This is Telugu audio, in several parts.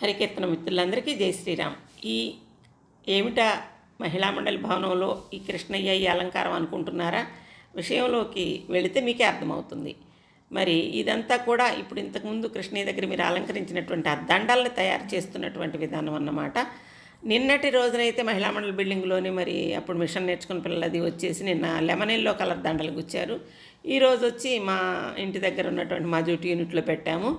హరికీర్తన మిత్రులందరికీ జై శ్రీరామ్. ఈ ఏమిటా మహిళా మండలి భవనంలో ఈ కృష్ణయ్య ఈ అలంకారం అనుకుంటున్నారా? విషయంలోకి వెళితే మీకే అర్థమవుతుంది. మరి ఇదంతా కూడా ఇప్పుడు ఇంతకుముందు కృష్ణయ్య దగ్గర మీరు అలంకరించినటువంటి ఆ దండాలను తయారు చేస్తున్నటువంటి విధానం అన్నమాట. నిన్నటి రోజునైతే మహిళా మండలి బిల్డింగ్లోని మరి అప్పుడు మిషన్ నేర్చుకున్న పిల్లలది వచ్చేసి నిన్న లెమన్ ఎల్లో కలర్ దండలు గుచ్చారు. ఈరోజు వచ్చి మా ఇంటి దగ్గర ఉన్నటువంటి మా డ్యూటీ యూనిట్లో పెట్టాము.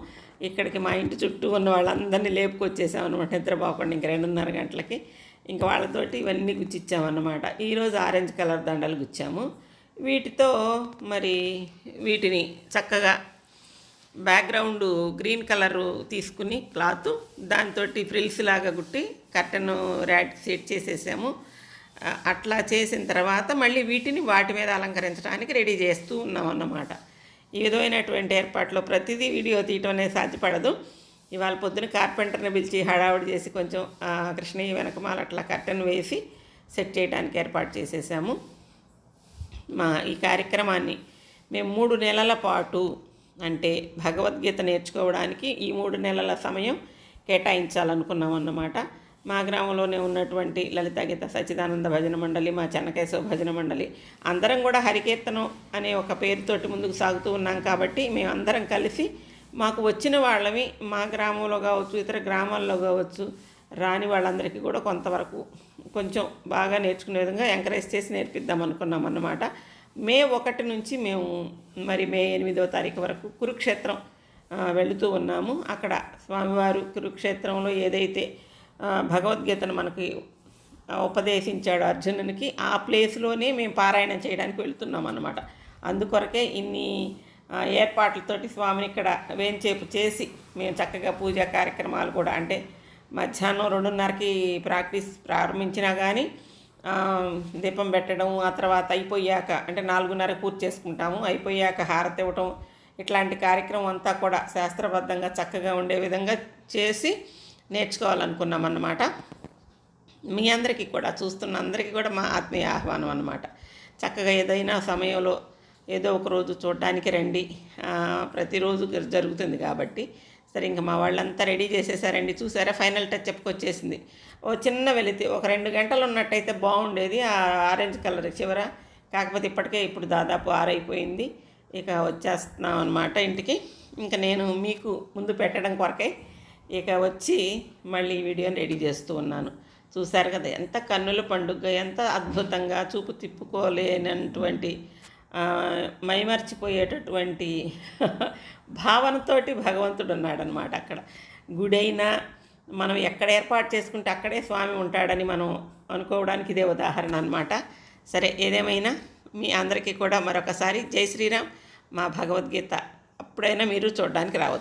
ఇక్కడికి మా ఇంటి చుట్టూ ఉన్న వాళ్ళందరినీ లేపుకొచ్చేసాం అనమాట నిద్ర ఇంక రెండున్నర గంటలకి. ఇంకా వాళ్ళతోటి ఇవన్నీ గుచ్చిచ్చామన్నమాట. ఈరోజు ఆరెంజ్ కలర్ దండలు గుచ్చాము. వీటితో మరి వీటిని చక్కగా బ్యాక్గ్రౌండ్ గ్రీన్ కలరు తీసుకుని క్లాత్ దాంతో ఫ్రిల్స్ లాగా కుట్టి కర్టెన్ ర్యాట్ సెట్ చేసేసాము. అట్లా చేసిన తర్వాత మళ్ళీ వీటిని వాటి మీద అలంకరించడానికి రెడీ చేస్తూ ఉన్నాం అన్నమాట ఈ విధమైనటువంటి ఏర్పాట్లో ప్రతిదీ వీడియో తీయటం అనేది సాధ్యపడదు. ఇవాళ పొద్దున కార్పెంటర్ని పిలిచి హడావుడి చేసి కొంచెం ఆ, కృష్ణయ్య వెనకమాల అట్లా కర్టెన్ వేసి సెట్ చేయడానికి ఏర్పాటు చేసేసాము. మా ఈ కార్యక్రమాన్ని మేము మూడు నెలల పాటు అంటే భగవద్గీత నేర్చుకోవడానికి ఈ మూడు నెలల సమయం కేటాయించాలనుకున్నాం అన్నమాట మా గ్రామంలోనే ఉన్నటువంటి లలిత గీత సచ్చిదానంద భజన మండలి మా చెన్నకేశవ భజన మండలి. అందరం కూడా హరికీర్తనం అనే ఒక పేరుతోటి ముందుకు సాగుతూ ఉన్నాం కాబట్టి మేము అందరం కలిసి మాకు వచ్చిన వాళ్ళవి మా గ్రామంలో కావచ్చు ఇతర గ్రామాల్లో కావచ్చు రాని వాళ్ళందరికీ కూడా కొంతవరకు కొంచెం బాగా నేర్చుకునే విధంగా ఎంకరేజ్ చేసి నేర్పిద్దాం అనుకున్నాం అన్నమాట. మే ఒకటి నుంచి మేము మరి మే ఎనిమిదో తారీఖు వరకు కురుక్షేత్రం వెళుతూ ఉన్నాము. అక్కడ స్వామివారు కురుక్షేత్రంలో ఏదైతే భగవద్గీతను మనకి ఉపదేశించాడు అర్జునునికి. ఆ ప్లేస్లోనే మేము పారాయణం చేయడానికి వెళ్తున్నాం అన్నమాట. అందుకొరకే ఇన్ని ఏర్పాట్లతోటి స్వామిని ఇక్కడ వేంచేపు చేసి మేము చక్కగా పూజా కార్యక్రమాలు కూడా అంటే మధ్యాహ్నం రెండున్నరకి ప్రాక్టీస్ ప్రారంభించినా కానీ దీపం పెట్టడం ఆ తర్వాత అయిపోయాక అంటే నాలుగున్నర పూర్తి చేసుకుంటాము. అయిపోయాక హారతి ఇవ్వటం ఇట్లాంటి కార్యక్రమం అంతా కూడా శాస్త్రబద్ధంగా చక్కగా ఉండే విధంగా చేసి నేర్చుకోవాలనుకున్నామన్నమాట. మీ అందరికీ కూడా చూస్తున్న అందరికీ కూడా మా ఆత్మీయ ఆహ్వానం అన్నమాట. చక్కగా ఏదైనా సమయంలో ఏదో ఒక రోజు చూడడానికి రండి. ప్రతిరోజు జరుగుతుంది కాబట్టి. సరే ఇంకా మా వాళ్ళంతా రెడీ చేసేసారండి. చూసారా? ఫైనల్ టచ్ చెప్పుకొచ్చేసింది ఓ చిన్న వెళితే ఒక రెండు గంటలు ఉన్నట్టయితే బాగుండేది. ఆ ఆరెంజ్ కలర్ చివర. కాకపోతే ఇప్పటికే ఇప్పుడు దాదాపు ఆరైపోయింది. ఇక వచ్చేస్తున్నాం అనమాట ఇంటికి. ఇంకా నేను మీకు ముందు పెట్టడం కొరకై ఇక వచ్చి మళ్ళీ ఈ వీడియోని రెడీ చేస్తూ ఉన్నాను. చూశారు కదా ఎంత కన్నుల పండుగ ఎంత అద్భుతంగా చూపు తిప్పుకోలేనటువంటి మైమర్చిపోయేటటువంటి భావనతోటి భగవంతుడు ఉన్నాడనమాట అక్కడ. గుడైనా మనం ఎక్కడ ఏర్పాటు చేసుకుంటే అక్కడే స్వామి ఉంటాడని మనం అనుకోవడానికి ఇదే ఉదాహరణ అనమాట సరే ఏదేమైనా మీ అందరికీ కూడా మరొకసారి జై శ్రీరామ్ మా భగవద్గీత అప్పుడైనా మీరు చూడడానికి రావచ్చు